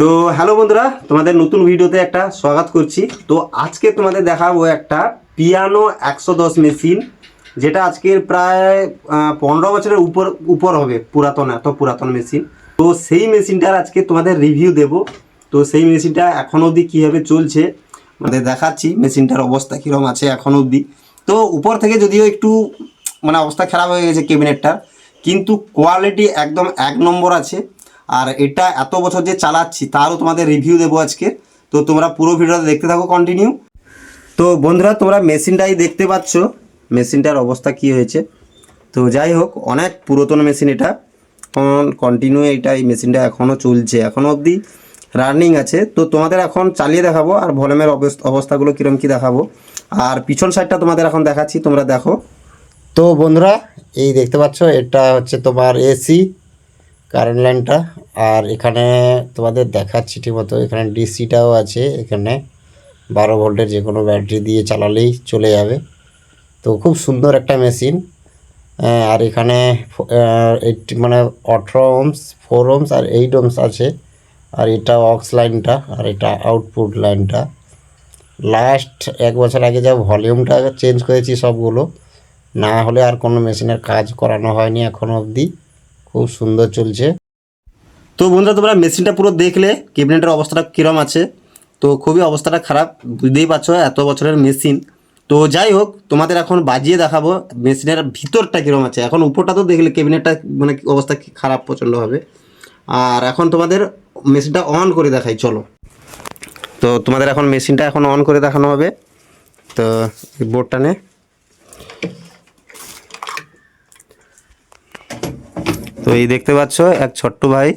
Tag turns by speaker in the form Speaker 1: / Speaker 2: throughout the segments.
Speaker 1: তো হ্যালো বন্ধুরা, তোমাদের নতুন ভিডিওতে একটা স্বাগত করছি। তো আজকে তোমাদের দেখাবো একটা পিয়ানো একশো দশ মেশিন, যেটা আজকের প্রায় পনেরো বছরের উপর উপর হবে পুরাতন, এত পুরাতন মেশিন। তো সেই মেশিনটার আজকে তোমাদের রিভিউ দেব। তো সেই মেশিনটা এখন অবধি কীভাবে চলছে আমাদের দেখাচ্ছি, মেশিনটার অবস্থা কীরকম আছে এখন অবধি। তো উপর থেকে যদিও একটু মানে অবস্থা খারাপ হয়ে গেছে ক্যাবিনেটটার, কিন্তু কোয়ালিটি একদম এক নম্বর আছে। আর এটা এত বছর যে চালাচ্ছি, তারও তোমাদের রিভিউ দেবো আজকে। তো তোমরা পুরো ভিডিওটা দেখতে থাকো কন্টিনিউ তো বন্ধুরা, তোমরা মেশিনটাই দেখতে পাচ্ছ, মেশিনটার অবস্থা কি হয়েছে। তো যাই হোক, অনেক পুরাতন মেশিন এটা। কন্টিনিউ এটা, এই মেশিনটা এখনও চলছে এখনও অবধি রানিং আছে। তো তোমাদের এখন চালিয়ে দেখাবো, আর ভলিউমের অবস- অবস্থাগুলো কীরকম কী দেখাবো। আর পিছন সাইডটা তোমাদের এখন দেখাচ্ছি, তোমরা দেখো।
Speaker 2: তো বন্ধুরা, এই দেখতে পাচ্ছ, এটা হচ্ছে তোমার এসি কারেন্ট লাইনটা আর এখানে তোমাদের দেখাচ্ছি ঠিকমতো এখানে ডিসিটাও আছে, এখানে বারো ভোল্টের যে কোনো ব্যাটারি দিয়ে চালালেই চলে যাবে। তো খুব সুন্দর একটা মেশিন আর এখানে এইট- মানে আঠেরো ওমস ফোর ওমস আর এইট ওমস আছে। আর এটা অক্স লাইনটা আর এটা আউটপুট লাইনটা লাস্ট এক বছর আগে যা ভলিউমটা চেঞ্জ করেছি সবগুলো, না হলে আর কোনো মেশিনের কাজ করানো হয়নি এখনও অবধি। খুব সুন্দর চলছে।
Speaker 1: তো বন্ধুরা, তোমরা মেশিনটা পুরো দেখলে, ক্যাবিনেটের অবস্থাটা কীরকম আছে? তো খুবই অবস্থাটা খারাপ, বুঝতেই পারছ, এত বছরের মেশিন। তো যাই হোক, তোমাদের এখন বাজিয়ে দেখাবো মেশিনের ভিতরটা কীরকম আছে। এখন উপরটা তো দেখলে ক্যাবিনেটটা মানে অবস্থা খারাপ প্রচণ্ড হবে। আর এখন তোমাদের মেশিনটা অন করে দেখাই, চলো। তো তোমাদের এখন মেশিনটা এখন অন করে দেখানো হবে। তো বোর্ডটা নে। এই দেখতে পাচ্ছ, এক ছোট্ট ভাই,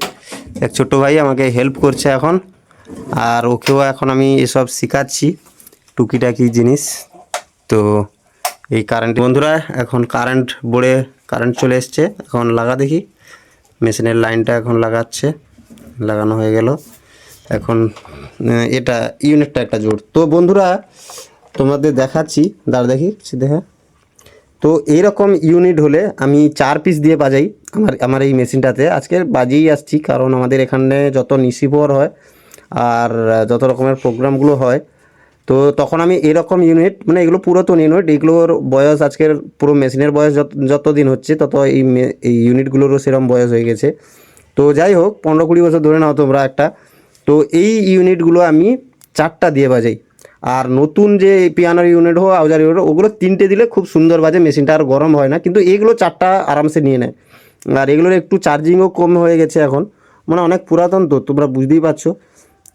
Speaker 1: এক ছোট্ট ভাই আমাকে হেল্প করছে এখন। আর ওকেও এখন আমি এসব শেখাচ্ছি, টুকিটাকি জিনিস। তো এই কারেন্ট বন্ধুরা, এখন কারেন্ট বোর্ডে কারেন্ট চলে এসছে। এখন লাগা দেখি মেশিনের লাইনটা এখন লাগাচ্ছে, লাগানো হয়ে গেল। এখন এটা ইউনিটটা একটা জোর তো বন্ধুরা, তোমাদের দেখাচ্ছি, দাঁড় দেখি, দেখে। তো এইরকম ইউনিট হলে আমি চার পিস দিয়ে বাজাই। আমার আমার এই মেশিনটাতে আজকে বাজিয়েই আসছি, কারণ আমাদের এখানে যত নিশিপর হয় আর যত রকমের প্রোগ্রামগুলো হয়, তো তখন আমি এরকম ইউনিট মানে এগুলো পুরাতন ইউনিট এগুলোর বয়স আজকের পুরো মেশিনের বয়স যত দিন হচ্ছে, তত এই এই ইউনিটগুলোরও সেরকম বয়স হয়ে গেছে। তো যাই হোক, পনেরো কুড়ি বছর ধরে নাও তোমরা একটা। তো এই ইউনিটগুলো আমি চারটা দিয়ে বাজাই। আর নতুন যে পিয়ানোর ইউনিট হোক, আউজার ইউনিট ওগুলো তিনটে দিলে খুব সুন্দর বাজে, মেশিনটা আর গরম হয় না, কিন্তু এইগুলো চারটা আরামসে নিয়ে নেয়। আর এগুলোর একটু চার্জিংও কম হয়ে গেছে এখন। মানে অনেক পুরাতন তো, তোমরা বুঝতেই পারছ।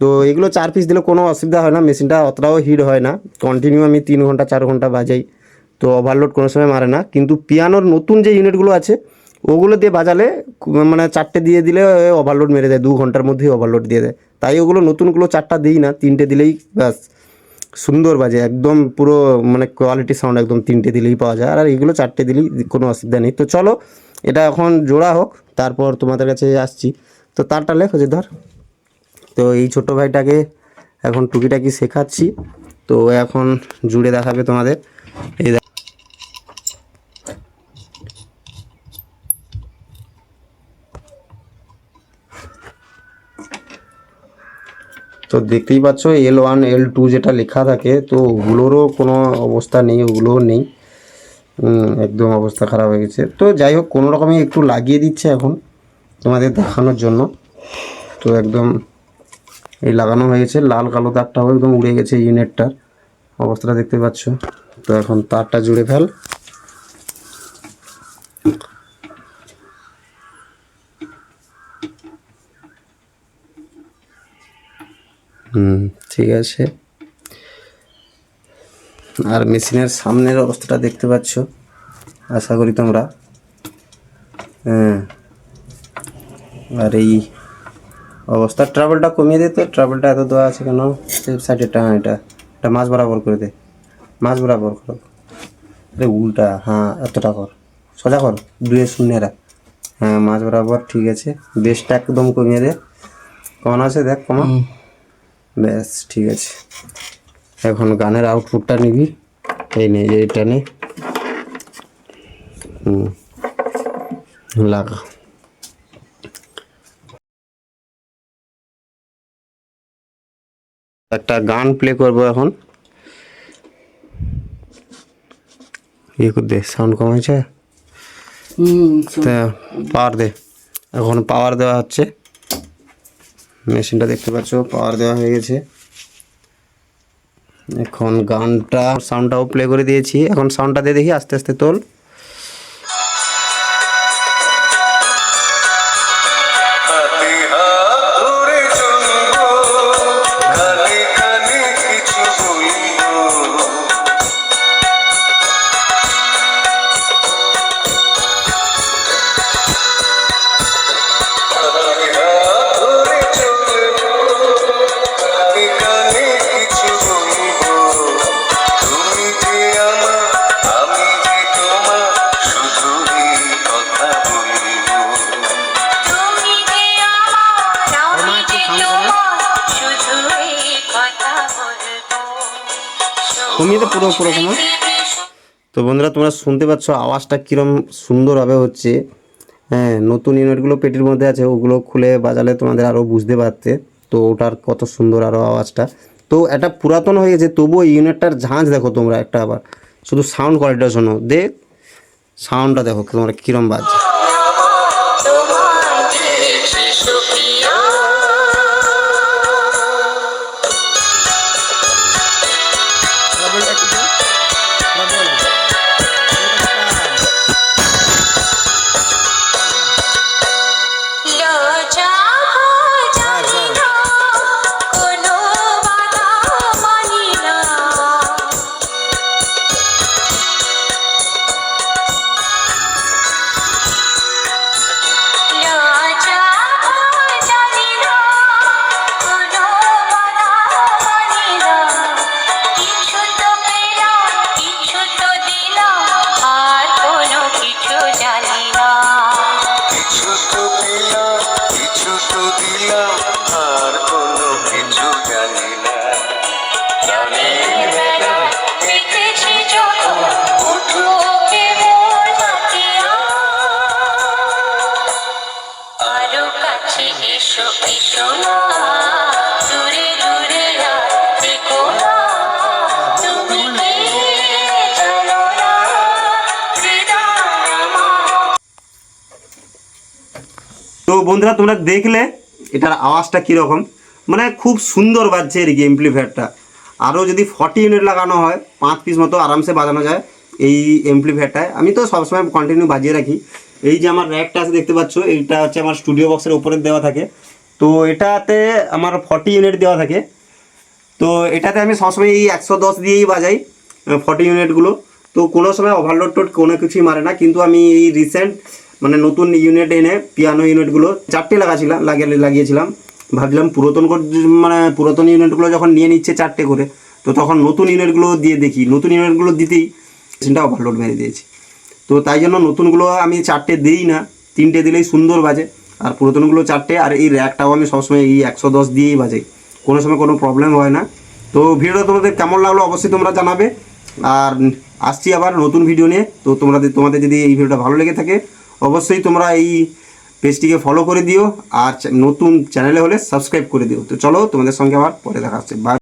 Speaker 1: তো এগুলো চার পিস দিলে কোনো অসুবিধা হয় না মেশিনটা অতটাও হিট হয় না। কন্টিনিউ আমি তিন ঘণ্টা, চার ঘণ্টা বাজাই। তো ওভারলোড কোনো সময় মারে না। কিন্তু পিয়ানোর নতুন যে ইউনিটগুলো আছে, ওগুলো দিয়ে বাজালে মানে চারটে দিয়ে দিলে ওভারলোড মেরে দেয়, দু ঘণ্টার মধ্যেই ওভারলোড দিয়ে দেয়। তাই ওগুলো নতুনগুলো চারটা দিই না, তিনটে দিলেই ব্যাস। সুন্দর বাজে, একদম পুরো মানে কোয়ালিটি সাউন্ড একদম তিনটে দিলেই পাওয়া যায়। আর এইগুলো চারটে দিলেই কোনো অসুবিধা নেই। তো চলো এটা এখন জোড়া হোক, তারপর তোমাদের কাছে আসছি। তো তারটা লেখ যে ধর তো এই ছোট ভাইটাকে এখন টুকিটাকি শেখাচ্ছি। তো এখন জুড়ে দেখাবে তোমাদের। এই তো দেখতেই পাচ্ছ এল ওয়ান এল টু যেটা লেখা থাকে, তো ওগুলোরও কোনো অবস্থা নেই, ওগুলোও নেই। একদম অবস্থা খারাপ হয়ে গেছে। তো যাই হোক, কোনো রকমই একটু লাগিয়ে দিচ্ছে এখন তোমাদের দেখানোর জন্য। তো একদম এই লাগানো হয়ে গেছে। লাল কালো তারটাও একদম উড়ে গেছে ইউনিটটার অবস্থাটা দেখতে পাচ্ছ। তো এখন তারটা জুড়ে ফেল। হুম, ঠিক আছে। আর মেশিনের সামনের অবস্থাটা দেখতে পাচ্ছ। আশা করি তোমরা হ্যাঁ। আর এই অবস্থা ট্রাভেলটা কমিয়ে দে তো ট্রাভেলটা এত দেওয়া আছে কেন? সাইডেরটা হ্যাঁ এটা এটা মাছ বরাবর করে দে। মাছ বরাবর কর। আরে উল্টা হ্যাঁ এতটা কর। সোজা কর দুয়ে শূন্যেরা। হ্যাঁ মাছ বরাবর ঠিক আছে। বেশটা একদম কমিয়ে দে। কেমন আছে দেখ কমা। ব্যাস ঠিক আছে। এখন গানের আউটপুটটা নিবি। এই নে এইটা নে। হুম। লাগা। একটা গান প্লে করব এখন। ইয়ে করে দে সাউন্ড কম হয়েছে? তা পাওয়ার দে। এখন পাওয়ার দেওয়া হচ্ছে। মেশিনটা দেখতে পাচ্ছ পাওয়ার দেওয়া হয়ে গেছে। এখন গানটা সাউন্ডটাও প্লে করে দিয়েছি। এখন সাউন্ডটা দিয়ে দেখি আস্তে আস্তে তোল।
Speaker 3: তুমি
Speaker 1: তো পুরো পুরো তোমার তো বন্ধুরা, তোমরা শুনতে পাচ্ছ আওয়াজটা কীরম সুন্দরভাবে হচ্ছে। হ্যাঁ নতুন ইউনিটগুলো পেটির মধ্যে আছে, ওগুলো খুলে বাজালে তোমাদের আরও বুঝতে পারতে। তো ওটার কত সুন্দর আরও আওয়াজটা। তো এটা পুরাতন হয়ে গেছে, তবুও ইউনিটটার ঝাঁঝ দেখো তোমরা একটা আবার। শুধু সাউন্ড কোয়ালিটিটা শোনো দেখ সাউন্ডটা দেখো তোমরা কীরম বাজছে।
Speaker 4: তো
Speaker 1: বন্ধুরা, তোমরা দেখলে এটার আওয়াজটা কীরকম? মানে খুব সুন্দর বাজছে এর কি এমপ্লিফায়ারটা আরও যদি ফর্টি ইউনিট লাগানো হয়, পাঁচ পিস মতো আরামসে বাজানো যায় এই এমপ্লিফায়ারটায় আমি তো সবসময় কন্টিনিউ বাজিয়ে রাখি। এই যে আমার র্যাকটা আছে, দেখতে পাচ্ছ এটা হচ্ছে আমার স্টুডিও বক্সের উপরে দেওয়া থাকে। তো এটাতে আমার ফর্টি ইউনিট দেওয়া থাকে। তো এটাতে আমি সবসময় এই একশো দশ দিয়েই বাজাই ফর্টি ইউনিটগুলো তো কোনো সময় ওভারলোড টোড কোনো কিছুই মারে না, কিন্তু আমি এই রিসেন্ট মানে নতুন ইউনিট এনে পিয়ানো ইউনিটগুলো চারটে লাগাছিলাম, লাগিয়ে, লাগিয়েছিলাম। ভাবছিলাম পুরাতন মানে পুরাতন ইউনিটগুলো যখন নিয়ে নিচ্ছে চারটে করে, তো তখন নতুন ইউনিটগুলো দিয়ে দেখি। নতুন ইউনিটগুলো দিতেই মেশিনটা ওভারলোড মেরে দিয়েছি। তো তাই জন্য নতুনগুলো আমি চারটে দিই না, তিনটে দিলেই সুন্দর বাজে। আর পুরাতনগুলো চারটে, আর এই র্যাকটাও আমি সবসময় এই একশো দশ দিয়েই বাজাই কোনো সময় কোনো প্রবলেম হয় না। তো ভিডিওটা তোমাদের কেমন লাগল অবশ্যই তোমরা জানাবে। আর আসছি আবার নতুন ভিডিও নিয়ে। তো তোমাদের তোমাদের যদি এই ভিডিওটা ভালো লেগে থাকে, অবশ্যই তোমরা এই পেজটিকে ফলো করে দিও। আর নতুন চ্যানেলে হলে সাবস্ক্রাইব করে দিও। তো চলো তোমাদের সঙ্গে আবার পরে দেখা হচ্ছে। বাই